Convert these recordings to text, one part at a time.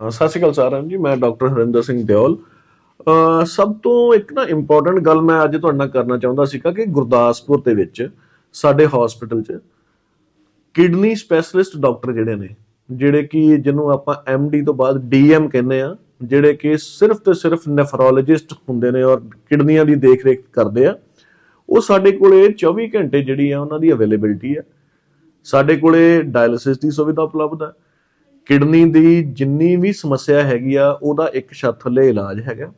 ਸਤਿ ਸ਼੍ਰੀ ਅਕਾਲ ਸਾਰਿਆਂ ਜੀ, ਮੈਂ ਡਾਕਟਰ ਹਰਿੰਦਰ ਸਿੰਘ ਦਿਓਲ। ਸਭ ਤੋਂ ਇੱਕ ਨਾ ਇੰਪੋਰਟੈਂਟ ਗੱਲ ਮੈਂ ਅੱਜ ਤੁਹਾਡੇ ਨਾਲ ਕਰਨਾ ਚਾਹੁੰਦਾ ਸੀਗਾ ਕਿ ਗੁਰਦਾਸਪੁਰ ਦੇ ਵਿੱਚ, ਸਾਡੇ ਹਸਪੀਟਲ 'ਚ ਕਿਡਨੀ ਸਪੈਸ਼ਲਿਸਟ ਡਾਕਟਰ ਜਿਹੜੇ ਨੇ, ਜਿਹੜੇ ਕਿ ਜਿਹਨੂੰ ਆਪਾਂ ਡੀ ਤੋਂ ਬਾਅਦ ਡੀਐਮ ਕਹਿੰਦੇ ਆ, ਜਿਹੜੇ ਕਿ ਸਿਰਫ ਤੇ ਸਿਰਫ ਨੈਫਰੋਲੋਜਿਸਟ ਹੁੰਦੇ ਨੇ ਔਰ ਕਿਡਨੀਆਂ ਦੀ ਦੇਖ-ਰੇਖ ਕਰਦੇ ਆ, ਉਹ ਸਾਡੇ ਕੋਲੇ 24 ਘੰਟੇ ਜਿਹੜੀ ਆ ਉਹਨਾਂ ਦੀ ਅਵੇਲੇਬਿਲਟੀ ਆ। ਸਾਡੇ ਕੋਲੇ ਡਾਇਲਿਸਿਸ ਦੀ ਸੁਵਿਧਾ ਉਪਲਬਧ ਹੈ ਕਿਡਨੀ ਦੀ ਜਿੰਨੀ ਵੀ ਸਮੱਸਿਆ ਹੈਗੀ ਆ, ਉਹਦਾ ਇੱਕ ਛੱਤ ਥੱਲੇ ਇਲਾਜ ਹੈਗਾ।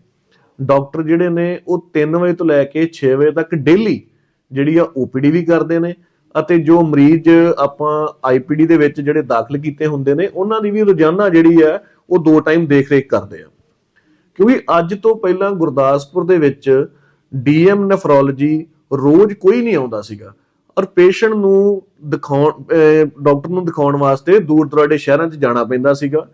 ਡਾਕਟਰ ਜਿਹੜੇ ਨੇ, ਉਹ 3 ਵਜੇ ਤੋਂ ਲੈ ਕੇ 6 ਵਜੇ ਤੱਕ ਡੇਲੀ ਜਿਹੜੀ ਆ ਓਪੀਡੀ ਵੀ ਕਰਦੇ ਨੇ ਅਤੇ ਜੋ ਮਰੀਜ਼ ਆਪਾਂ ਆਈਪੀਡੀ ਦੇ ਵਿੱਚ ਜਿਹੜੇ ਦਾਖਲ ਕੀਤੇ ਹੁੰਦੇ ਨੇ, ਉਹਨਾਂ ਦੀ ਵੀ ਰੋਜ਼ਾਨਾ ਜਿਹੜੀ ਆ, ਉਹ ਦੋ ਟਾਈਮ ਦੇਖ-ਰੇਖ ਕਰਦੇ ਆ। ਕਿਉਂਕਿ ਅੱਜ ਤੋਂ ਪਹਿਲਾਂ ਗੁਰਦਾਸਪੁਰ ਦੇ ਵਿੱਚ ਡੀਐਮ ਨੈਫਰੋਲੋਜੀ ਰੋਜ਼ ਕੋਈ ਨਹੀਂ ਆਉਂਦਾ ਸੀਗਾ। ਔਰ ਪੇਸ਼ੈਂਟ ਨੂੰ ਦਿਖਾਉਣ ਡਾਕਟਰ ਨੂੰ ਦਿਖਾਉਣ ਵਾਸਤੇ ਦੂਰ ਦੁਰਾਡੇ ਸ਼ਹਿਰਾਂ 'ਚ ਜਾਣਾ ਪੈਂਦਾ ਸੀਗਾ।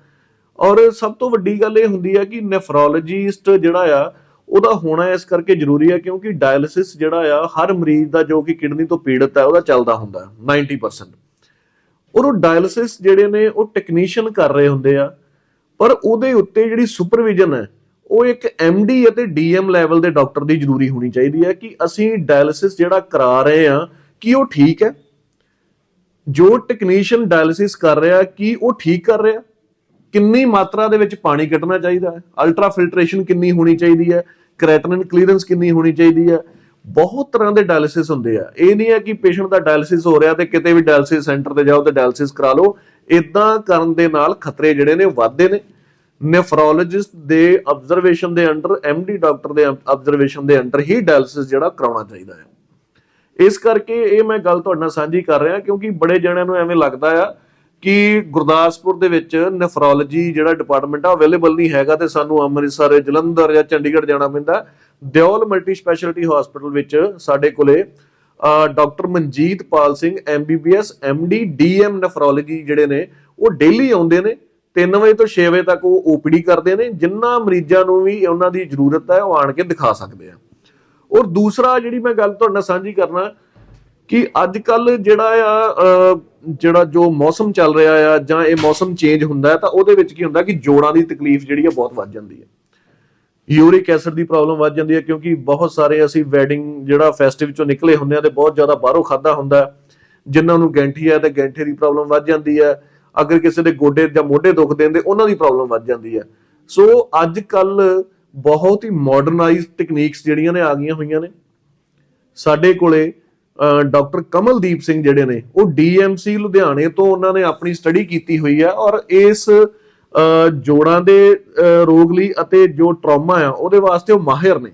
ਔਰ ਸਭ ਤੋਂ ਵੱਡੀ ਗੱਲ ਇਹ ਹੁੰਦੀ ਹੈ ਕਿ ਨੈਫਰੋਲੋਜਿਸਟ ਜਿਹੜਾ ਆ, ਉਹਦਾ ਹੋਣਾ ਇਸ ਕਰਕੇ ਜ਼ਰੂਰੀ ਹੈ ਕਿਉਂਕਿ ਡਾਇਲਿਸਿਸ ਜਿਹੜਾ ਆ, ਹਰ ਮਰੀਜ਼ ਦਾ ਜੋ ਕਿ ਕਿਡਨੀ ਤੋਂ ਪੀੜਤ ਹੈ ਉਹਦਾ ਚੱਲਦਾ ਹੁੰਦਾ ਹੈ 90% ਔਰ ਉਹ ਡਾਇਲਿਸਿਸ ਜਿਹੜੇ ਨੇ, ਉਹ ਟੈਕਨੀਸ਼ੀਅਨ ਕਰ ਰਹੇ ਹੁੰਦੇ ਆ। ਪਰ ਉਹਦੇ ਉੱਤੇ ਜਿਹੜੀ ਸੁਪਰਵਿਜ਼ਨ ਹੈ, ਉਹ ਇੱਕ ਡੀ ਅਤੇ ਡੀਐਮ ਲੈਵਲ ਦੇ ਡਾਕਟਰ ਦੀ ਜ਼ਰੂਰੀ ਹੋਣੀ ਚਾਹੀਦੀ ਹੈ ਕਿ ਅਸੀਂ ਡਾਇਲਿਸਿਸ ਜਿਹੜਾ ਕਰਾ ਰਹੇ ਆ ਕੀ ਉਹ ਠੀਕ ਹੈ? ਜੋ ਟੈਕਨੀਸ਼ੀਅਨ ਡਾਇਲਿਸਿਸ ਕਰ ਰਿਹਾ, ਕੀ ਉਹ ਠੀਕ ਕਰ ਰਿਹਾ? ਕਿੰਨੀ ਮਾਤਰਾ ਦੇ ਵਿੱਚ ਪਾਣੀ ਕੱਢਣਾ ਚਾਹੀਦਾ ਹੈ? ਅਲਟਰਾ ਫਿਲਟਰੇਸ਼ਨ ਕਿੰਨੀ ਹੋਣੀ ਚਾਹੀਦੀ ਹੈ? ਕ੍ਰੈਟਿਨਿਨ ਕਲੀਅਰੈਂਸ ਕਿੰਨੀ ਹੋਣੀ ਚਾਹੀਦੀ ਹੈ? ਬਹੁਤ ਤਰ੍ਹਾਂ ਦੇ ਡਾਇਲਿਸਿਸ ਹੁੰਦੇ ਆ। ਇਹ ਨਹੀਂ ਹੈ ਕਿ ਪੇਸ਼ੈਂਟ ਦਾ ਡਾਇਲਿਸਿਸ ਹੋ ਰਿਹਾ ਤੇ ਕਿਤੇ ਵੀ ਡਾਇਲਿਸਿਸ ਸੈਂਟਰ ਤੇ ਜਾਓ ਤੇ ਡਾਇਲਿਸਿਸ ਕਰਾ ਲਓ। ਇਦਾਂ ਕਰਨ ਦੇ ਨਾਲ ਖਤਰੇ ਜਿਹੜੇ ਨੇ ਵੱਧਦੇ ਨੇ। ਨੈਫਰੋਲੋਜਿਸਟ ਦੇ ਆਬਜ਼ਰਵੇਸ਼ਨ ਦੇ ਅੰਡਰ ਡੀ ਡਾਕਟਰ ਦੇ ਆਬਜ਼ਰਵੇਸ਼ਨ ਦੇ ਅੰਡਰ ਹੀ ਡਾਇਲਿਸਿਸ ਜਿਹੜਾ ਕਰਾਉਣਾ ਚਾਹੀਦਾ ਹੈ। ਇਸ ਕਰਕੇ ਇਹ ਮੈਂ ਗੱਲ ਤੁਹਾਡੇ ਨਾਲ ਸਾਂਝੀ ਕਰ ਰਿਹਾ, ਕਿਉਂਕਿ ਬੜੇ ਜਣਿਆਂ ਨੂੰ ਐਵੇਂ ਲੱਗਦਾ ਆ ਕਿ ਗੁਰਦਾਸਪੁਰ ਦੇ ਵਿੱਚ ਨੈਫਰੋਲੋਜੀ ਜਿਹੜਾ ਡਿਪਾਰਟਮੈਂਟ ਆ ਅਵੇਲੇਬਲ ਨਹੀਂ ਹੈਗਾ ਤੇ ਸਾਨੂੰ ਅੰਮ੍ਰਿਤਸਰ, ਜਲੰਧਰ ਜਾਂ ਚੰਡੀਗੜ੍ਹ ਜਾਣਾ ਪੈਂਦਾ। ਦਿਓਲ ਮਲਟੀ ਸਪੈਸ਼ਲਿਟੀ ਹਸਪੀਟਲ ਵਿੱਚ ਸਾਡੇ ਕੋਲੇ doctor Manjit Pal Singh MBBS MD DM nephrology ਜਿਹੜੇ ਨੇ, ਉਹ ਡੇਲੀ ਆਉਂਦੇ ਨੇ। 3 ਵਜੇ ਤੋਂ 6 ਵਜੇ ਤੱਕ ਉਹ ਓਪੀਡੀ ਕਰਦੇ ਨੇ, ਜਿੰਨਾ ਮਰੀਜ਼ਾਂ ਨੂੰ ਵੀ ਉਹਨਾਂ ਦੀ ਜ਼ਰੂਰਤ ਹੈ, ਉਹ ਆਣ ਕੇ ਦਿਖਾ ਸਕਦੇ ਆ। ਔਰ ਦੂਸਰਾ ਜਿਹੜੀ ਮੈਂ ਗੱਲ ਤੁਹਾਡੇ ਨਾਲ ਸਾਂਝੀ ਕਰਨਾ, ਕਿ ਅੱਜ ਕੱਲ ਜਿਹੜਾ ਆ ਜਿਹੜਾ ਜੋ ਮੌਸਮ ਚੱਲ ਰਿਹਾ ਆ, ਜਾਂ ਇਹ ਮੌਸਮ ਚੇਂਜ ਹੁੰਦਾ ਤਾਂ ਉਹਦੇ ਵਿੱਚ ਕੀ ਹੁੰਦਾ ਕਿ ਜੋੜਾਂ ਦੀ ਤਕਲੀਫ ਜਿਹੜੀ ਆ ਬਹੁਤ ਵੱਧ ਜਾਂਦੀ ਹੈ। ਯੂਰਿਕ ਐਸਿਡ ਦੀ ਪ੍ਰੋਬਲਮ ਵੱਧ ਜਾਂਦੀ ਹੈ, ਕਿਉਂਕਿ ਬਹੁਤ ਸਾਰੇ ਅਸੀਂ ਵੈਡਿੰਗ ਜਿਹੜਾ ਫੈਸਟਿਵ ਚੋਂ ਨਿਕਲੇ ਹੁੰਦੇ ਆ ਤੇ ਬਹੁਤ ਜ਼ਿਆਦਾ ਬਾਹਰੋਂ ਖਾਦਾ ਹੁੰਦਾ ਹੈ। ਜਿਨ੍ਹਾਂ ਨੂੰ ਗੈਂਠੀ ਹੈ ਤੇ ਗੈਂਠੇ ਦੀ ਪ੍ਰੋਬਲਮ ਵੱਧ ਜਾਂਦੀ ਹੈ। ਅਗਰ ਕਿਸੇ ਦੇ ਗੋਡੇ ਜਾਂ ਮੋਢੇ ਦੁਖਦੇ ਨੇ, ਤੇ ਉਹਨਾਂ ਦੀ ਪ੍ਰੋਬਲਮ ਵੱਧ ਜਾਂਦੀ ਹੈ। ਸੋ ਅੱਜ ਕੱਲ ਬਹੁਤ ਹੀ ਮਾਡਰਨਾਈਜ਼ਡ ਟੈਕਨੀਕਸ ਜਿਹੜੀਆਂ ਨੇ ਆ ਗਈਆਂ ਹੋਈਆਂ ਨੇ। ਸਾਡੇ ਕੋਲੇ ਡਾਕਟਰ ਕਮਲਦੀਪ ਸਿੰਘ ਜਿਹੜੇ ਨੇ, ਉਹ ਡੀਐਮਸੀ ਲੁਧਿਆਣੇ ਤੋਂ ਉਹਨਾਂ ਨੇ ਆਪਣੀ ਸਟੱਡੀ ਕੀਤੀ ਹੋਈ ਹੈ ਔਰ ਇਸ ਜੋੜਾਂ ਦੇ ਰੋਗ ਲਈ ਅਤੇ ਜੋ ਟਰਾਮਾ ਆ, ਉਹਦੇ ਵਾਸਤੇ ਉਹ ਮਾਹਿਰ ਨੇ।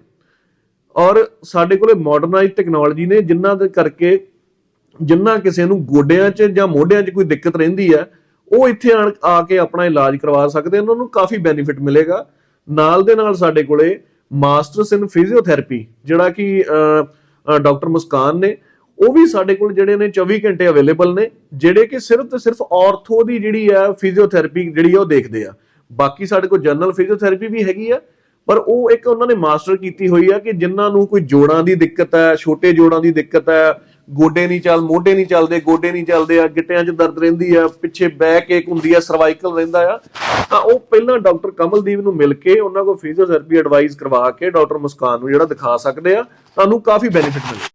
ਔਰ ਸਾਡੇ ਕੋਲੇ ਮਾਡਰਨਾਈਜ਼ਡ ਟੈਕਨੋਲੋਜੀ ਨੇ ਜਿਨ੍ਹਾਂ ਦੇ ਕਰਕੇ ਜਿੰਨਾ ਕਿਸੇ ਨੂੰ ਗੋਡਿਆਂ 'ਚ ਜਾਂ ਮੋਢਿਆਂ 'ਚ ਕੋਈ ਦਿੱਕਤ ਰਹਿੰਦੀ ਹੈ ਉਹ ਇੱਥੇ ਆਣ, ਆ ਕੇ ਆਪਣਾ ਇਲਾਜ ਕਰਵਾ ਸਕਦੇ ਹਨ ਉਹਨਾਂ ਨੂੰ ਕਾਫੀ ਬੈਨੀਫਿਟ ਮਿਲੇਗਾ। ਨਾਲ ਦੇ ਨਾਲ ਸਾਡੇ ਕੋਲੇ ਮਾਸਟਰਸ ਇਨ ਫਿਜ਼ੀਓਥੈਰੇਪੀ, ਜਿਹੜਾ ਕਿ ਡਾਕਟਰ ਮੁਸਕਾਨ ਨੇ, ਉਹ ਵੀ ਸਾਡੇ ਕੋਲ ਜਿਹੜੇ ਨੇ 24 ਘੰਟੇ ਅਵੇਲੇਬਲ ਨੇ, ਜਿਹੜੇ ਕਿ ਸਿਰਫ ਤੇ ਸਿਰਫ ਆਰਥੋ ਦੀ ਜਿਹੜੀ ਆ ਫਿਜ਼ੀਓਥੈਰੇਪੀ ਜਿਹੜੀ ਆ ਉਹ ਦੇਖਦੇ ਆ। ਬਾਕੀ ਸਾਡੇ ਕੋਲ ਜਨਰਲ ਫਿਜ਼ੀਓਥੈਰੇਪੀ ਵੀ ਹੈਗੀ ਆ, ਪਰ ਉਹ ਇੱਕ ਉਹਨਾਂ ਨੇ ਮਾਸਟਰ ਕੀਤੀ ਹੋਈ ਆ ਕਿ ਜਿਨ੍ਹਾਂ ਨੂੰ ਕੋਈ ਜੋੜਾਂ ਦੀ ਦਿੱਕਤ ਹੈ, ਛੋਟੇ ਜੋੜਾਂ ਦੀ ਦਿੱਕਤ ਹੈ ਗੋਡੇ ਨਹੀਂ ਚੱਲ, ਮੋਢੇ ਨਹੀਂ ਚੱਲਦੇ, ਗੋਡੇ ਨਹੀਂ ਚੱਲਦੇ, ਆ ਗਿੱਟਿਆਂ 'ਚ ਦਰਦ ਰਹਿੰਦੀ ਆ, ਪਿੱਛੇ ਬੈਕ ਏਕ ਹੁੰਦੀ ਆ ਸਰਵਾਈਕਲ ਰਹਿੰਦਾ ਆ। ਤਾਂ ਉਹ ਪਹਿਲਾਂ ਡਾਕਟਰ ਕਮਲਦੀਪ ਨੂੰ ਮਿਲ ਕੇ ਉਹਨਾਂ ਕੋਲ ਫਿਜ਼ੀਓਥੈਰੇਪੀ ਐਡਵਾਈਸ ਕਰਵਾ ਕੇ ਡਾਕਟਰ ਮੁਸਕਾਨ ਨੂੰ ਜਿਹੜਾ ਦਿਖਾ ਸਕਦੇ ਆ, ਤੁਹਾਨੂੰ ਕਾਫੀ ਬੈਨੀਫਿਟ ਮਿਲੇ